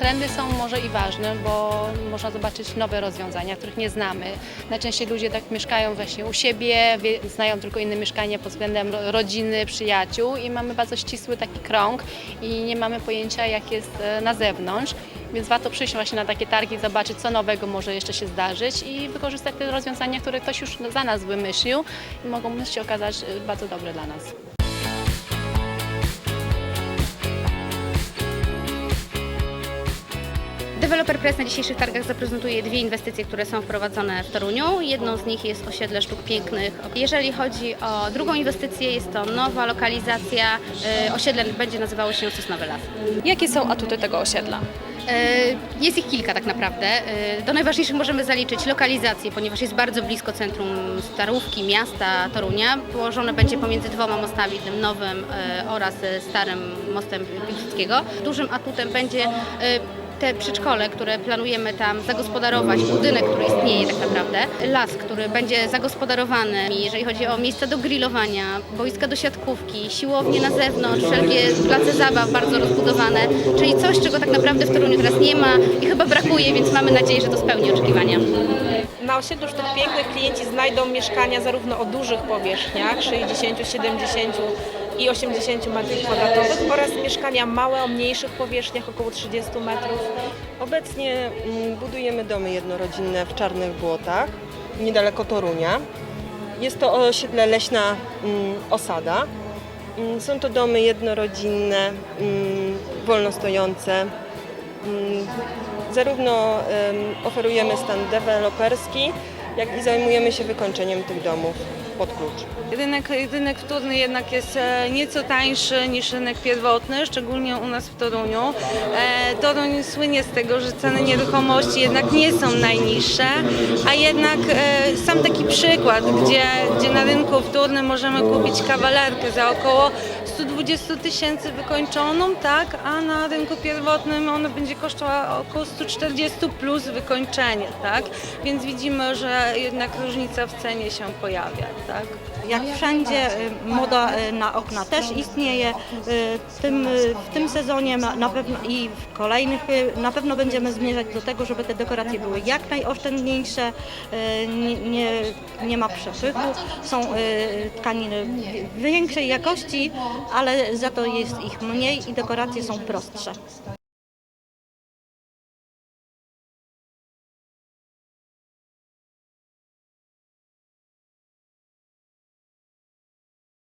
Trendy są może i ważne, bo można zobaczyć nowe rozwiązania, których nie znamy. Najczęściej ludzie tak mieszkają właśnie u siebie, znają tylko inne mieszkania pod względem ro- rodziny, przyjaciół i mamy bardzo ścisły taki krąg i nie mamy pojęcia jak jest e, na zewnątrz. Więc warto przyjść właśnie na takie targi, zobaczyć co nowego może jeszcze się zdarzyć i wykorzystać te rozwiązania, które ktoś już za nas wymyślił i mogą się okazać e, bardzo dobre dla nas. Developer Press na dzisiejszych targach zaprezentuje dwie inwestycje, które są wprowadzone w Toruniu. Jedną z nich jest osiedle sztuk pięknych. Jeżeli chodzi o drugą inwestycję, jest to nowa lokalizacja. Y, Osiedle będzie nazywało się Sosnowy Las. Jakie są atuty tego osiedla? Y, Jest ich kilka tak naprawdę. Y, Do najważniejszych możemy zaliczyć lokalizację, ponieważ jest bardzo blisko centrum Starówki, miasta Torunia. Położone będzie pomiędzy dwoma mostami, tym nowym oraz starym mostem Piłsudskiego. Dużym atutem będzie te przedszkole, które planujemy tam zagospodarować, budynek, który istnieje tak naprawdę, las, który będzie zagospodarowany, jeżeli chodzi o miejsca do grillowania, boiska do siatkówki, siłownie na zewnątrz, wszelkie place zabaw bardzo rozbudowane, czyli coś, czego tak naprawdę w Toruniu teraz nie ma i chyba brakuje, więc mamy nadzieję, że to spełni oczekiwania. Na osiedlu Sztuk Pięknych klienci znajdą mieszkania zarówno o dużych powierzchniach 60, 70 i 80 m2 oraz mieszkania małe o mniejszych powierzchniach około 30 metrów. Obecnie mm, budujemy domy jednorodzinne w Czarnych Błotach, niedaleko Torunia. Jest to osiedle leśna mm, osada. Mm, Są to domy jednorodzinne, wolnostojące. Zarówno em, oferujemy stan deweloperski, jak i zajmujemy się wykończeniem tych domów pod klucz. Rynek, rynek wtórny jednak jest e, nieco tańszy niż rynek pierwotny, szczególnie u nas w Toruniu. E, Toruń słynie z tego, że ceny nieruchomości jednak nie są najniższe, a jednak e, sam taki przykład, gdzie, gdzie na rynku wtórnym możemy kupić kawalerkę za około 120 tysięcy wykończoną, tak, a na rynku pierwotnym ona będzie kosztowała około 140 plus wykończenie, tak, więc widzimy, że jednak różnica w cenie się pojawia, tak. Jak wszędzie y, moda y, na okna też istnieje. W tym, y, w tym sezonie na pewno i w kolejnych na pewno będziemy zmierzać do tego, żeby te dekoracje były jak najoszczędniejsze. Nie, nie, nie ma przepychu. Są tkaniny większej jakości, ale za to jest ich mniej i dekoracje są prostsze.